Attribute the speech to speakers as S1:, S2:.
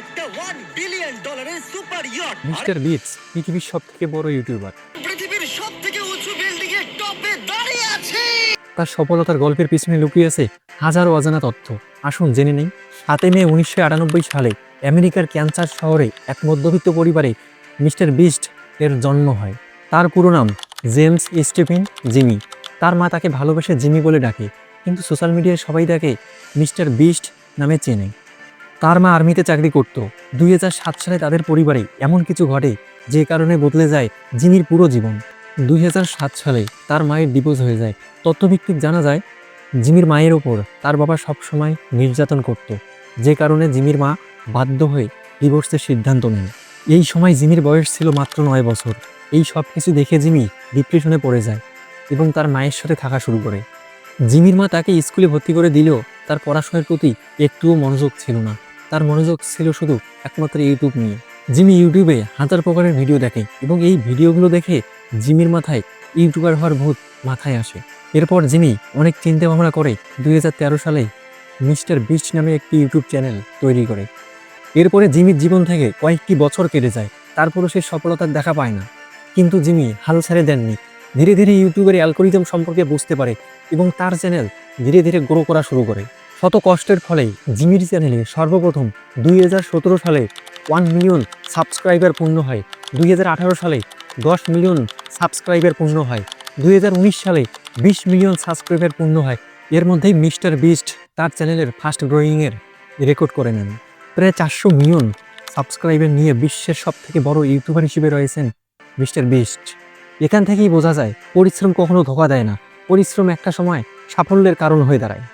S1: একটা one billion ডলারের super yacht
S2: Mister Beats পৃথিবীর সব থেকে বড় ইউটিউবার
S1: পৃথিবীর সব থেকে উঁচু বিল্ডিং এর টপে দাঁড়িয়ে আছে।
S2: তার সফলতার গল্পের পিছনে লুকিয়ে আছে হাজারো অজানা তথ্য। আসুন জেনে নেই সাতই মে উনিশশো আটানব্বই সালে আমেরিকার ক্যান্সার শহরে এক মধ্যবিত্ত পরিবারে মিস্টার বিস্ট এর জন্ম হয়। তার পুরো নাম জেমস স্টিফেন জিমি। তার মা তাকে ভালোবেসে জিমি বলে ডাকে কিন্তু সোশ্যাল মিডিয়ায় সবাই তাকে মিস্টার বিস্ট নামে চেনে। তার মা আর্মিতে চাকরি করত। দুই হাজার সাত সালে তাদের পরিবারে এমন কিছু ঘটে যে কারণে বদলে যায় জিমির পুরো জীবন। দুই হাজার সাত সালে তার মায়ের ডিভোর্স হয়ে যায়। তথ্যভিত্তিক জানা যায়, জিমির মায়ের ওপর তার বাবা সবসময় নির্যাতন করত, যে কারণে জিমির মা বাধ্য হয়ে ডিভোর্সের সিদ্ধান্ত নেন। এই সময় জিমির বয়স ছিল মাত্র নয় বছর। এই সব কিছু দেখে জিমি ডিপ্রেশনে পড়ে যায় এবং তার মায়ের সাথে থাকা শুরু করে। জিমির মা তাকে স্কুলে ভর্তি করে দিলেও তার পড়াশোনার প্রতি একটুও মনোযোগ ছিল না। তার মনোযোগ ছিল শুধু একমাত্র ইউটিউব নিয়ে। জিমি ইউটিউবে হাজার প্রকারের ভিডিও দেখে এবং এই ভিডিওগুলো দেখে জিমির মাথায় ইউটিউবার হওয়ার ভূত মাথায় আসে। এরপর জিমি অনেক চিন্তা ভাবনা করে দুই হাজার তেরো সালে মিস্টার বিস্ট নামে একটি ইউটিউব চ্যানেল তৈরি করে। এরপরে জিমির জীবন থেকে কয়েকটি বছর কেটে যায়, তারপরও সে সফলতার দেখা পায় না। কিন্তু জিমি হাল ছেড়ে দেননি। ধীরে ধীরে ইউটিউবের অ্যালগোরিদম সম্পর্কে বুঝতে পারে এবং তার চ্যানেল ধীরে ধীরে গ্রো করা শুরু করে। শত কষ্টের ফলে জিমির চ্যানেলে সর্বপ্রথম দুই হাজার সতেরো সালে ওয়ান মিলিয়ন সাবস্ক্রাইবার পূর্ণ হয়, দুই হাজার আঠারো সালে দশ মিলিয়ন সাবস্ক্রাইবার পূর্ণ হয়, দুই হাজার উনিশ সালে বিশ মিলিয়ন সাবস্ক্রাইবার পূর্ণ হয়। এর মধ্যেই মিস্টার বিস্ট তার চ্যানেলের ফাস্ট গ্রোয়িংয়ের রেকর্ড করে নেন। প্রায় চারশো মিলিয়ন সাবস্ক্রাইবার নিয়ে বিশ্বের সব থেকে বড় ইউটিউবার হিসেবে রয়েছেন মিস্টার বিস্ট। এখান থেকেই বোঝা যায়, পরিশ্রম কখনো ধোকা দেয় না। পরিশ্রম একটা সময় সাফল্যের কারণ হয়ে দাঁড়ায়।